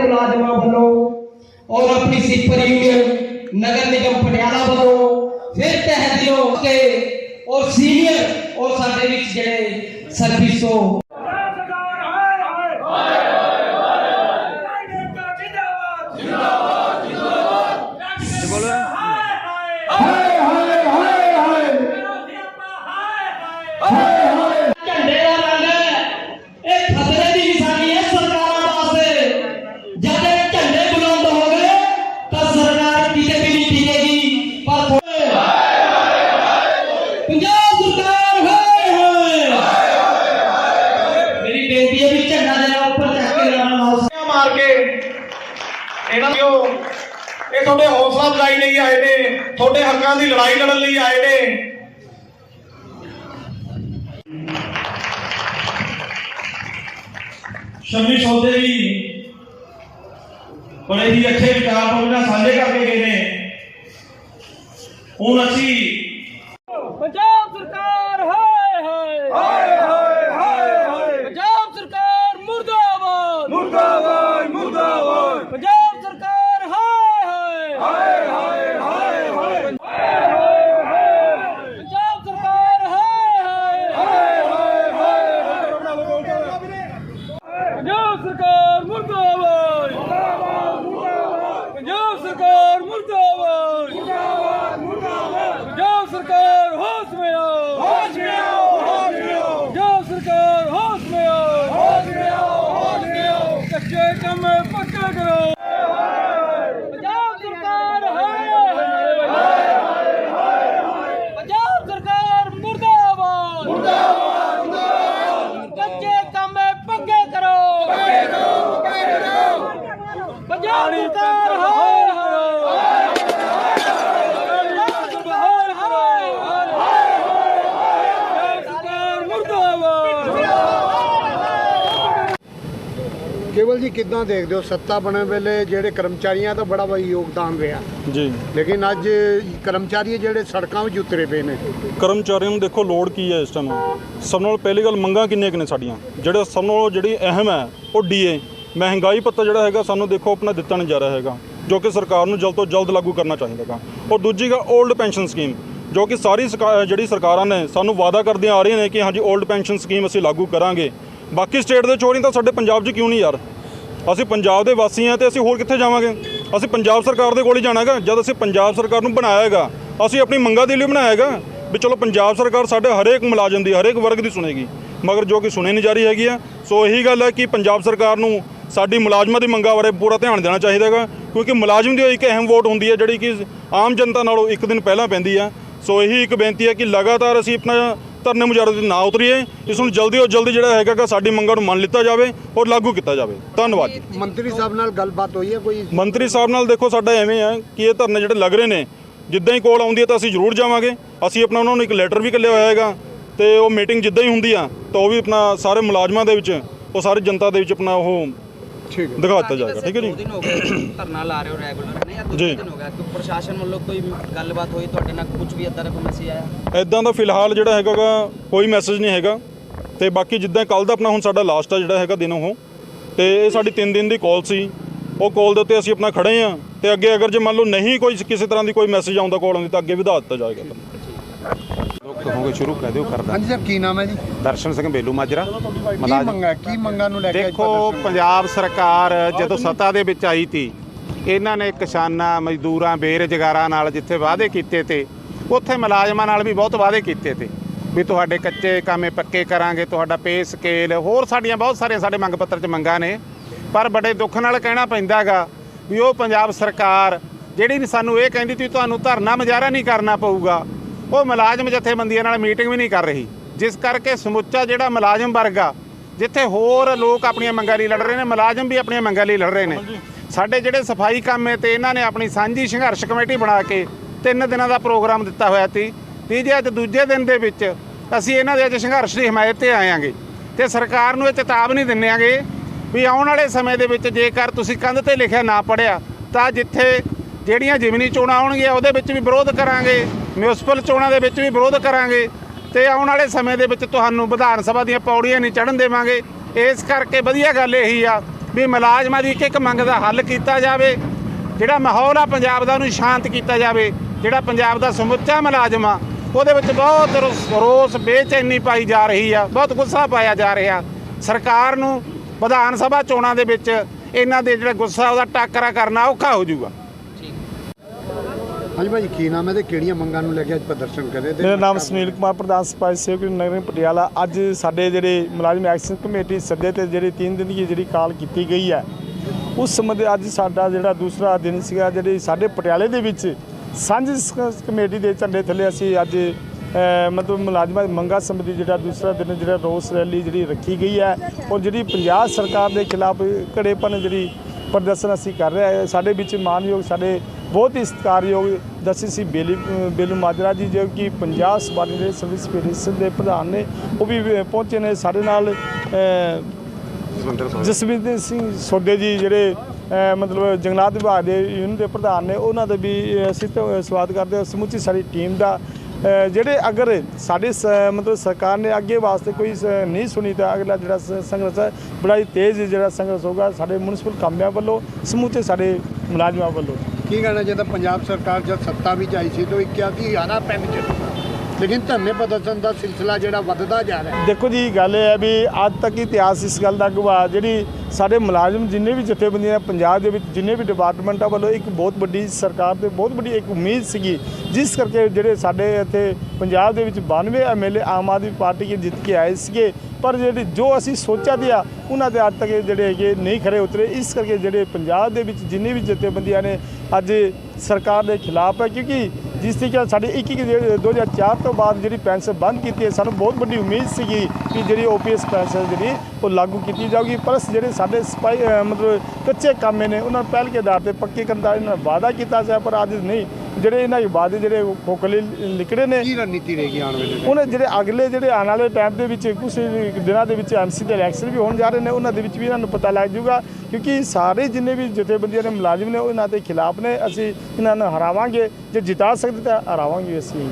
ਮੁਲਾਜ਼ਮਾਂ ਵੱਲੋਂ ਔਰ ਆਪਣੀ ਸਿਪਰ ਯੂਨੀਅਨ ਨਗਰ ਨਿਗਮ ਪਟਿਆਲਾ ਵੱਲੋਂ ਫਿਰ ਤਹਿ ਦਿਲੋਂ ਕੇ ਔਰ ਸੀਨੀਅਰ ਔਰ ਸਾਡੇ ਵਿੱਚ ਜਿਹੜੇ ਸਰਵਿਸ ਇਹਨਾਂ ਨੂੰ ਇਹ ਤੁਹਾਡੇ ਹੌਸਲਾ ਅਫਜ਼ਾਈ ਲਈ ਆਏ ਨੇ, ਤੁਹਾਡੇ ਹੱਕਾਂ ਦੀ ਲੜਾਈ ਲੜਨ ਲਈ ਆਏ ਨੇ। ਸ਼ਮੀ ਸੌਦੇ ਵੀ ਬੜੇ ਹੀ ਅੱਛੇ ਵਿਚਾਰ ਤੋਂ ਨਾਲ ਸਾਂਝੇ ਕਰਕੇ ਗਏ ਨੇ। ਹੁਣ ਅਸੀਂ ਪੰਜਾਬ ਸਰਕਾਰ ਹੋਸ਼ ਮੇ ਆਓ ਹੋਸ਼ ਮੇ ਆਓ ਹੋਸ਼ ਮੇ ਆਓ ਪੰਜਾਬ ਸਰਕਾਰ ਹੋਸ਼ ਮੇ ਆਓ ਹੋਸ਼ ਮੇ ਆਓ ਹੋਸ਼ ਮੇ ਆਓ ਕੱਚੇ ਕੰਮ ਪੱਕੇ ਕਰੋ ਪੰਜਾਬ ਸਰਕਾਰ ਹਾਏ ਹਾਏ ਹਾਏ ਪੰਜਾਬ ਸਰਕਾਰ ਮੁਰਦਾਬਾਦ ਮੁਰਦਾਬਾਦ ਮੁਰਦਾਬਾਦ ਕੱਚੇ ਕੰਮ ਪੱਕੇ ਕਰੋ ਪੱਕੇ ਕਰੋ ਪੱਕੇ ਕਰੋ ਪੰਜਾਬ ਸਰਕਾਰ ਹਾਏ ਹਾਏ ਕੇਵਲ ਜੀ ਕਿੱਦਾਂ ਦੇਖਦੇ ਹੋ? ਸੱਤਾ ਬਣਨ ਵੇਲੇ ਜਿਹੜੇ ਕਰਮਚਾਰੀਆਂ ਦਾ ਬੜਾ ਬਈ ਯੋਗਦਾਨ ਰਿਹਾ। ਜੀ। ਲੇਕਿਨ ਅੱਜ ਕਰਮਚਾਰੀ ਜਿਹੜੇ ਸੜਕਾਂ ਵਿੱਚ ਉਤਰੇ ਪਏ ਨੇ। ਕਰਮਚਾਰੀਆਂ ਨੂੰ ਦੇਖੋ ਲੋੜ ਕੀ ਹੈ ਇਸ ਟਾਈਮ ਸਭ ਨਾਲੋਂ ਪਹਿਲੀ ਗੱਲ ਮੰਗਾਂ ਕਿੰਨੀਆਂ ਕਿ ਨੇ ਸਾਡੀਆਂ? ਜਿਹੜੇ ਸਭ ਨਾਲੋਂ ਜਿਹੜੀ ਅਹਿਮ ਹੈ ਉਹ ਡੀਏ ਮਹਿੰਗਾਈ ਭੱਤਾ ਜਿਹੜਾ ਹੈਗਾ ਸਾਨੂੰ ਦੇਖੋ ਆਪਣਾ ਦਿੱਤਾ ਨਹੀਂ ਜਾ ਰਿਹਾ ਹੈਗਾ ਜੋ ਕਿ ਸਰਕਾਰ ਨੂੰ ਜਲਦ ਤੋਂ ਜਲਦ ਲਾਗੂ ਕਰਨਾ ਚਾਹੀਦਾ ਹੈਗਾ। ਔਰ ਦੂਜੀ ਗੱਲ 올ਡ ਪੈਨਸ਼ਨ ਸਕੀਮ ਜੋ ਕਿ ਸਾਰੀ ਜਿਹੜੀ ਸਰਕਾਰਾਂ ਨੇ ਸਾਨੂੰ ਵਾਅਦਾ ਕਰਦੀਆਂ ਆ ਰਹੀਆਂ ਨੇ ਕਿ ਹਾਂਜੀ 올ਡ ਪੈਨਸ਼ਨ ਸਕੀਮ ਅਸੀਂ ਲਾਗੂ ਕਰਾਂਗੇ। ਬਾਕੀ ਸਟੇਟ ਦੇ ਚੋਰੀ ਤਾਂ ਸਾਡੇ ਪੰਜਾਬ 'ਚ ਕਿਉਂ ਨਹੀਂ ਯਾਰ? ਅਸੀਂ ਪੰਜਾਬ ਦੇ ਵਾਸੀ ਹਾਂ ਤੇ ਅਸੀਂ ਹੋਰ ਕਿੱਥੇ ਜਾਵਾਂਗੇ? ਅਸੀਂ ਪੰਜਾਬ ਸਰਕਾਰ ਦੇ ਕੋਲ ਹੀ ਜਾਣਾ ਹੈਗਾ। ਜਦ ਅਸੀਂ ਪੰਜਾਬ ਸਰਕਾਰ ਨੂੰ ਬਣਾਇਆ ਹੈਗਾ, ਅਸੀਂ ਆਪਣੀ ਮੰਗਾਂ ਦੇ ਲਈ ਬਣਾਇਆ ਹੈਗਾ ਵੀ ਚਲੋ ਪੰਜਾਬ ਸਰਕਾਰ ਸਾਡੇ ਹਰੇਕ ਮੁਲਾਜ਼ਮ ਦੀ, ਹਰੇਕ ਵਰਗ ਦੀ ਸੁਣੇਗੀ। ਮਗਰ ਜੋ ਕਿ ਸੁਣੇ ਨਹੀਂ ਜਾ ਰਹੀ ਹੈਗੀ ਆ। ਸੋ ਇਹੀ ਗੱਲ ਹੈ ਕਿ ਪੰਜਾਬ ਸਰਕਾਰ ਨੂੰ ਸਾਡੀ ਮੁਲਾਜ਼ਮਾਂ ਦੀ ਮੰਗਾਂ ਬਾਰੇ ਪੂਰਾ ਧਿਆਨ ਦੇਣਾ ਚਾਹੀਦਾ ਹੈਗਾ, ਕਿਉਂਕਿ ਮੁਲਾਜ਼ਮ ਦੀ ਇੱਕ ਅਹਿਮ ਵੋਟ ਹੁੰਦੀ ਹੈ ਜਿਹੜੀ ਕਿ ਆਮ ਜਨਤਾ ਨਾਲੋਂ ਇੱਕ ਦਿਨ ਪਹਿਲਾਂ ਪੈਂਦੀ ਆ। ਸੋ ਇਹੀ ਇੱਕ ਬੇਨਤੀ ਹੈ ਕਿ ਲਗਾਤਾਰ ਅਸੀਂ ਆਪਣਾ ਧਰਨੇ ਮੁਜ਼ਾਹਰੇ ਤੇ ਨਾ ਉਤਰੀਏ ਇਸ ਨੂੰ ਜਲਦੀ ਤੋਂ ਜਲਦੀ ਜਿਹੜਾ ਹੈਗਾ ਸਾਡੀ ਮੰਗਾਂ ਨੂੰ ਮੰਨ ਲਿੱਤਾ ਜਾਵੇ ਔਰ ਲਾਗੂ ਕੀਤਾ ਜਾਵੇ। ਧੰਨਵਾਦ ਜੀ। ਮੰਤਰੀ ਸਾਹਿਬ ਨਾਲ ਗੱਲਬਾਤ ਹੋਈ ਹੈ ਕੋਈ? ਮੰਤਰੀ ਸਾਹਿਬ ਨਾਲ ਦੇਖੋ ਸਾਡਾ ਐਵੇਂ ਆ ਕਿ ਇਹ ਧਰਨੇ ਜਿਹੜੇ ਲੱਗ ਰਹੇ ਨੇ ਜਿੱਦਾਂ ਹੀ ਕੋਲ ਆਉਂਦੀ ਹੈ ਤਾਂ ਅਸੀਂ ਜ਼ਰੂਰ ਜਾਵਾਂਗੇ। ਅਸੀਂ ਆਪਣਾ ਉਹਨਾਂ ਨੂੰ ਇੱਕ ਲੈਟਰ ਵੀ ਕੱਲਿਆ ਹੋਇਆ ਹੈਗਾ ਤੇ ਉਹ ਮੀਟਿੰਗ ਜਿੱਦਾਂ ਹੀ ਹੁੰਦੀ ਆ ਤਾਂ ਉਹ ਵੀ ਆਪਣਾ ਸਾਰੇ ਮੁਲਾਜ਼ਮਾਂ ਦੇ ਵਿੱਚ ਉਹ ਸਾਰੀ ਜਨਤਾ ਦੇ ਵਿੱਚ ਆਪਣਾ ਉਹ ਠੀਕ ਹੈ। ਦਿਖਾ ਦਿੱਤਾ ਜਾਏਗਾ ਠੀਕ ਹੈ ਦੋ ਜੀ? ਦਿਨ ਹੋ ਗਏ ਧਰਨਾ ਲਾ ਰਹੇ ਹੋ ਰੈਗੂਲਰ ਨੇ ਜਾਂ ਦੋ ਜੀ। ਦਿਨ ਹੋ ਗਿਆ। ਕਿ ਪ੍ਰਸ਼ਾਸਨ ਵੱਲੋਂ ਕੋਈ ਗੱਲਬਾਤ ਹੋਈ ਤੁਹਾਡੇ ਨਾਲ ਕੁਝ ਵੀ ਇਦਾਂ ਦਾ ਕੋਈ ਮੈਸੇਜ ਆਇਆ? ਐਦਾਂ ਦਾ ਫਿਲਹਾਲ ਜਿਹੜਾ ਹੈਗਾ ਗਾ ਕੋਈ ਮੈਸੇਜ ਨਹੀਂ ਹੈਗਾ। ਤੇ ਬਾਕੀ ਜਿੱਦਾਂ ਕੱਲ ਦਾ ਆਪਣਾ ਹੁਣ ਸਾਡਾ ਲਾਸਟ ਆ ਜਿਹੜਾ ਹੈਗਾ ਦਿਨ ਉਹ। ਤੇ ਇਹ ਸਾਡੀ 3 ਦਿਨ ਦੀ ਕਾਲ ਸੀ। ਉਹ ਕਾਲ ਦੇ ਉੱਤੇ ਅਸੀਂ ਆਪਣਾ ਖੜੇ ਆ। ਤੇ ਅੱਗੇ ਅਗਰ ਜੇ ਮੰਨ ਲਓ ਨਹੀਂ ਕੋਈ ਕਿਸੇ ਤਰ੍ਹਾਂ ਦੀ ਕੋਈ ਮੈਸੇਜ ਆਉਂਦਾ ਕਾਲ ਆਉਂਦੀ ਤਾਂ ਅੱਗੇ ਵਧਾ ਦਿੱਤਾ ਜਾਏਗਾ। ਕਹੋਗੇ ਸ਼ੁਰੂ ਕਰ ਦਿਓ ਕਰਦਾ। ਹਾਂਜੀ ਸਾਹਿਬ ਕੀ ਨਾਮ ਹੈ ਜੀ? ਦਰਸ਼ਨ ਸਿੰਘ ਬੇਲੂ ਮਾਜਰਾ ਕੀ ਮਲਾਜ ਮੰਗਾ ਕੀ ਮੰਗਾਂ ਨੂੰ ਲੈ ਕੇ ਅੱਜ ਦੇਖੋ ਪ੍ਰਦਰਸ਼ਨ? ਪੰਜਾਬ ਸਰਕਾਰ ਜਦੋਂ ਸੱਤਾ ਦੇ ਵਿੱਚ ਆਈ ਤੀ ਇਹਨਾਂ ਨੇ ਕਿਸਾਨਾਂ ਮਜ਼ਦੂਰਾਂ ਬੇਰੁਜ਼ਗਾਰਾਂ ਨਾਲ ਜਿੱਥੇ ਵਾਅਦੇ ਕੀਤੇ ਤੇ ਉੱਥੇ ਮੁਲਾਜ਼ਮਾਂ ਨਾਲ ਵੀ ਬਹੁਤ ਵਾਅਦੇ ਕੀਤੇ ਤੇ ਵੀ ਤੁਹਾਡੇ ਕੱਚੇ ਕਾਮੇ ਪੱਕੇ ਕਰਾਂਗੇ ਤੁਹਾਡਾ ਪੇ ਸਕੇਲ ਹੋਰ ਸਾਡੀਆਂ ਬਹੁਤ ਸਾਰੀਆਂ ਸਾਡੇ ਮੰਗ ਪੱਤਰ 'ਚ ਮੰਗਾਂ ਨੇ ਪਰ ਬੜੇ ਦੁੱਖ ਨਾਲ ਕਹਿਣਾ ਪੈਂਦਾਗਾ ਵੀ ਉਹ ਪੰਜਾਬ ਸਰਕਾਰ ਜਿਹੜੀ ਨੀ ਸਾਨੂੰ ਇਹ ਕਹਿੰਦੀ ਤੀ ਤੁਹਾਨੂੰ ਧਰਨਾ ਮੁਜ਼ਾਹਰਾ ਨਹੀਂ ਕਰਨਾ ਪਊਗਾ ਉਹ ਮੁਲਾਜ਼ਮ ਜਥੇਬੰਦੀਆਂ ਨਾਲ ਮੀਟਿੰਗ ਵੀ ਨਹੀਂ ਕਰ ਰਹੀ। ਜਿਸ ਕਰਕੇ ਸਮੁੱਚਾ ਜਿਹੜਾ ਮੁਲਾਜ਼ਮ ਵਰਗ ਆ ਜਿੱਥੇ ਹੋਰ ਲੋਕ ਆਪਣੀਆਂ ਮੰਗਾਂ ਲਈ ਲੜ ਰਹੇ ਨੇ ਮੁਲਾਜ਼ਮ ਵੀ ਆਪਣੀਆਂ ਮੰਗਾਂ ਲਈ ਲੜ ਰਹੇ ਨੇ। ਸਾਡੇ ਜਿਹੜੇ ਸਫ਼ਾਈ ਕਾਮੇ ਤੇ ਇਹਨਾਂ ਨੇ ਆਪਣੀ ਸਾਂਝੀ ਸੰਘਰਸ਼ ਕਮੇਟੀ ਬਣਾ ਕੇ ਤਿੰਨ ਦਿਨਾਂ ਦਾ ਪ੍ਰੋਗਰਾਮ ਦਿੱਤਾ ਹੋਇਆ ਸੀ। ਤੀਜੇ ਅਤੇ ਦੂਜੇ ਦਿਨ ਦੇ ਵਿੱਚ ਅਸੀਂ ਇਹਨਾਂ ਦੇ ਅੱਜ ਸੰਘਰਸ਼ ਦੀ ਹਮਾਇਤ ਤੇ ਆਇਆਂਗੇ ਤੇ ਸਰਕਾਰ ਨੂੰ ਇਹ ਚੇਤਾਵਨੀ ਦਿੰਦੇ ਆਂਗੇ ਵੀ ਆਉਣ ਵਾਲੇ ਸਮੇਂ ਦੇ ਵਿੱਚ ਜੇਕਰ ਤੁਸੀਂ ਕੰਧ ਤੇ ਲਿਖਿਆ ਨਾ ਪੜਿਆ ਤਾਂ ਜਿੱਥੇ ਜਿਹੜੀਆਂ ਜਿਮਨੀ ਚੋਣਾਂ ਆਉਣਗੀਆਂ ਉਹਦੇ ਵਿੱਚ ਵੀ ਵਿਰੋਧ ਕਰਾਂਗੇ ਮਿਊਨਿਸਪਲ ਚੋਣਾਂ ਦੇ ਵਿੱਚ ਵੀ ਵਿਰੋਧ ਕਰਾਂਗੇ ਤੇ ਆਉਣ ਵਾਲੇ ਸਮੇਂ ਦੇ ਵਿੱਚ ਤੁਹਾਨੂੰ ਵਿਧਾਨ ਸਭਾ ਦੀਆਂ ਪੌੜੀਆਂ ਨਹੀਂ ਚੜ੍ਹਨ ਦੇਵਾਂਗੇ। ਇਸ ਕਰਕੇ ਵਧੀਆ ਗੱਲ ਇਹੀ ਆ ਵੀ ਮੁਲਾਜ਼ਮਾਂ ਦੀ ਇੱਕ ਇੱਕ ਮੰਗ ਦਾ ਹੱਲ ਕੀਤਾ ਜਾਵੇ, ਜਿਹੜਾ ਮਾਹੌਲ ਆ ਪੰਜਾਬ ਦਾ ਉਹਨੂੰ ਸ਼ਾਂਤ ਕੀਤਾ ਜਾਵੇ, ਜਿਹੜਾ ਪੰਜਾਬ ਦਾ ਸਮੁੱਚਾ ਮੁਲਾਜ਼ਮ ਆ, ਉਹਦੇ ਵਿੱਚ ਬਹੁਤ ਰੋਸ- ਰੋਸ ਬੇਚੈਨੀ ਪਾਈ ਜਾ ਰਹੀ ਆ, ਬਹੁਤ ਗੁੱਸਾ ਪਾਇਆ ਜਾ ਰਿਹਾ। ਸਰਕਾਰ ਨੂੰ ਵਿਧਾਨ ਸਭਾ ਚੋਣਾਂ ਦੇ ਵਿੱਚ ਇਹਨਾਂ ਦੇ ਜਿਹੜਾ ਗੁੱਸਾ, ਉਹਦਾ ਟਾਕਰਾ ਕਰਨਾ ਔਖਾ ਹੋ ਜਾਊਗਾ। ਹਾਂਜੀ ਭਾਈ ਕੀ ਨਾਮ ਹੈ ਤੇ ਕਿਹੜੀਆਂ ਮੰਗਾਂ ਨੂੰ ਲੈ ਕੇ ਅੱਜ ਪ੍ਰਦਰਸ਼ਨ ਕਰੇ ਤੇ ਮੇਰਾ ਨਾਮ ਸੁਨੀਲ ਕੁਮਾਰ, ਪ੍ਰਧਾਨ ਸਿਪਾਹੀ ਸੇਵਕ ਨਗਰ ਪਟਿਆਲਾ। ਅੱਜ ਸਾਡੇ ਜਿਹੜੇ ਮੁਲਾਜ਼ਮ ਐਕਸ਼ਨ ਕਮੇਟੀ ਸੱਦੇ ਤੇ ਜਿਹੜੀ 3 ਦਿਨ ਦੀ ਜਿਹੜੀ ਕਾਲ ਕੀਤੀ ਗਈ ਹੈ, ਉਸ ਸੰਬੰਧ ਅੱਜ ਸਾਡਾ ਜਿਹੜਾ ਦੂਸਰਾ ਦਿਨ ਸੀਗਾ, ਜਿਹੜੀ ਸਾਡੇ ਪਟਿਆਲੇ ਦੇ ਵਿੱਚ ਸਾਂਝੀ ਕਮੇਟੀ ਦੇ ਝੰਡੇ ਥੱਲੇ ਅਸੀਂ ਅੱਜ ਮਤਲਬ ਮੁਲਾਜ਼ਮਾਂ ਦੀ ਮੰਗਾਂ ਸੰਬੰਧੀ ਜਿਹੜਾ ਦੂਸਰਾ ਦਿਨ ਜਿਹੜਾ ਰੋਸ ਰੈਲੀ ਜਿਹੜੀ ਰੱਖੀ ਗਈ ਹੈ ਔਰ ਜਿਹੜੀ ਪੰਜਾਬ ਸਰਕਾਰ ਦੇ ਖਿਲਾਫ ਘੜੇਪਨ ਜਿਹੜੀ ਪ੍ਰਦਰਸ਼ਨ ਅਸੀਂ ਕਰ ਰਹੇ ਹਾਂ, ਸਾਡੇ ਵਿੱਚ ਮਾਨਯੋਗ ਸਾਡੇ ਬਹੁਤ ਹੀ ਸਤਿਕਾਰਯੋਗ ਦਸੀ ਸੀ ਬੇਲੀ ਬੇਲੂ ਮਾਜਰਾ ਜੀ, ਜੋ ਕਿ ਪੰਜਾਬ ਸਬਾਰਡੀਨੇਟ ਸਰਵਿਸ ਫੈਡਰੇਸ਼ਨ ਦੇ ਪ੍ਰਧਾਨ ਨੇ। ਉਹ ਵੀ ਪਹੁੰਚੇ ਨੇ ਸਾਡੇ ਨਾਲ ਜਸਵਿੰਦਰ ਸਿੰਘ ਸੋਡੇ ਜੀ, ਜਿਹੜੇ ਮਤਲਬ ਜੰਗਲਾਤ ਵਿਭਾਗ ਦੇ ਯੂਨਿਟ ਦੇ ਪ੍ਰਧਾਨ ਨੇ, ਉਹਨਾਂ ਦਾ ਵੀ ਅਸੀਂ ਸਵਾਗਤ ਕਰਦੇ ਹਾਂ। ਸਮੁੱਚੀ ਸਾਡੀ ਟੀਮ ਦਾ ਜਿਹੜੇ ਅਗਰ ਸਾਡੇ ਸ- ਮਤਲਬ ਸਰਕਾਰ ਨੇ ਅੱਗੇ ਵਾਸਤੇ ਕੋਈ ਸ- ਨਹੀਂ ਸੁਣੀ ਤਾਂ ਅਗਲਾ ਜਿਹੜਾ ਸ- ਸੰਘਰਸ਼ ਹੈ, ਬੜਾ ਹੀ ਤੇਜ਼ ਜਿਹੜਾ ਸੰਘਰਸ਼ ਹੋਗਾ ਸਾਡੇ ਮਿਊਨਿਸਪਲ ਕਾਮਿਆਂ ਵੱਲੋਂ, ਸਮੁੱਚੇ ਸਾਡੇ ਮੁਲਾਜ਼ਮਾਂ ਵੱਲੋਂ। ਕੀ ਕਹਿਣਾ ਚਾਹੀਦਾ? ਪੰਜਾਬ ਸਰਕਾਰ ਜਦ ਸੱਤਾ ਵਿੱਚ ਆਈ ਸੀ ਤਾਂ ਇਹ ਕਿਹਾ ਕਿ ਆਣਾ ਪੈਨ ਚ ਲੇਕਿਨ ਧਰਨੇ ਪ੍ਰਦਰਸ਼ਨ ਦਾ ਸਿਲਸਿਲਾ ਜਿਹੜਾ ਵੱਧਦਾ ਜਾ ਰਿਹਾ ਦੇਖੋ ਜੀ, ਗੱਲ ਇਹ ਹੈ ਵੀ ਅੱਜ ਤੱਕ ਇਤਿਹਾਸ ਇਸ ਗੱਲ ਦਾ ਗਵਾਹ ਜਿਹੜੀ ਸਾਡੇ ਮੁਲਾਜ਼ਮ ਜਿੰਨੇ ਵੀ ਜਥੇਬੰਦੀਆਂ ਪੰਜਾਬ ਦੇ ਵਿੱਚ ਜਿੰਨੇ ਵੀ ਡਿਪਾਰਟਮੈਂਟਾਂ ਵੱਲੋਂ ਇੱਕ ਬਹੁਤ ਵੱਡੀ ਸਰਕਾਰ ਤੇ ਬਹੁਤ ਵੱਡੀ ਇੱਕ ਉਮੀਦ ਸੀਗੀ, ਜਿਸ ਕਰਕੇ ਜਿਹੜੇ ਸਾਡੇ ਇੱਥੇ ਪੰਜਾਬ ਦੇ ਵਿੱਚ 92 ਐਮਐਲਏ ਆਮ ਆਦਮੀ ਪਾਰਟੀ ਕੇ ਜਿੱਤ ਕੇ ਆਏ ਸੀਗੇ, ਪਰ ਜਿਹੜੇ ਜੋ ਅਸੀਂ ਸੋਚਿਆ ਦਿਆ ਉਹਨਾਂ ਦੇ ਅੱਜ ਤੱਕ ਇਹ ਜਿਹੜੇ ਹੈਗੇ ਨਹੀਂ ਖਰੇ ਉਤਰੇ। ਇਸ ਕਰਕੇ ਜਿਹੜੇ ਪੰਜਾਬ ਦੇ ਵਿੱਚ ਜਿੰਨੇ ਵੀ ਜਥੇਬੰਦੀਆਂ ਨੇ ਅੱਜ ਸਰਕਾਰ ਦੇ ਖਿਲਾਫ ਹੈ, ਕਿਉਂਕਿ ਜਿਸ ਤਰੀਕੇ ਨਾਲ ਸਾਡੇ 21 ਜਿਹੜੇ 2004 ਤੋਂ ਬਾਅਦ ਜਿਹੜੀ ਪੈਨਸ਼ਨ ਬੰਦ ਕੀਤੀ ਹੈ, ਸਾਨੂੰ ਬਹੁਤ ਵੱਡੀ ਉਮੀਦ ਸੀਗੀ ਕਿ ਜਿਹੜੀ ਓਪੀਐਸ ਪੈਨਸ਼ਨ ਜਿਹੜੀ, ਉਹ ਲਾਗੂ ਕੀਤੀ ਜਾਊਗੀ। ਪਰ ਜਿਹੜੇ ਸਾਡੇ ਸਪਾਈ ਮਤਲਬ ਕੱਚੇ ਕਾਮੇ ਨੇ, ਉਹਨਾਂ ਨੂੰ ਪਹਿਲ ਕੇ ਆਧਾਰ ਤੇ ਪੱਕੇ ਕਰਨ ਦਾ ਇਹਨਾਂ ਵਾਅਦਾ ਕੀਤਾ ਸੀ ਪਰ ਅੱਜ ਨਹੀਂ। ਜਿਹੜੇ ਇਹਨਾਂ ਦੇ ਵਾਅਦੇ ਜਿਹੜੇ ਖੋਖਲੇ ਲਿਕੜੇ ਨੇ ਕੀ ਰਣਨੀਤੀ ਰਹੇਗੀ ਆਉਣ ਵੇਲੇ? ਉਹਨਾਂ ਜਿਹੜੇ ਅਗਲੇ ਜਿਹੜੇ ਆਉਣ ਵਾਲੇ ਟਾਈਮ ਦੇ ਵਿੱਚ ਕੁਝ ਦਿਨਾਂ ਦੇ ਵਿੱਚ ਐਮਸੀ ਦੇ ਇਲੈਕਸ਼ਨ ਵੀ ਹੋਣ ਜਾ ਰਹੇ ਨੇ ਉਹਨਾਂ ਦੇ ਵਿੱਚ ਵੀ ਇਹਨਾਂ ਨੂੰ ਪਤਾ ਲੱਗ ਜਾਊਗਾ ਕਿਉਂਕਿ ਸਾਰੇ ਜਿੰਨੇ ਵੀ ਜਥੇਬੰਦੀਆਂ ਦੇ ਮੁਲਾਜ਼ਮ ਨੇ ਉਹ ਇਹਨਾਂ ਦੇ ਖਿਲਾਫ ਨੇ ਅਸੀਂ ਇਹਨਾਂ ਨੂੰ ਹਰਾਵਾਂਗੇ ਜੇ ਜਿਤਾ ਸਕਦੇ ਤਾਂ ਹਰਾਵਾਂਗੇ ਅਸੀਂ।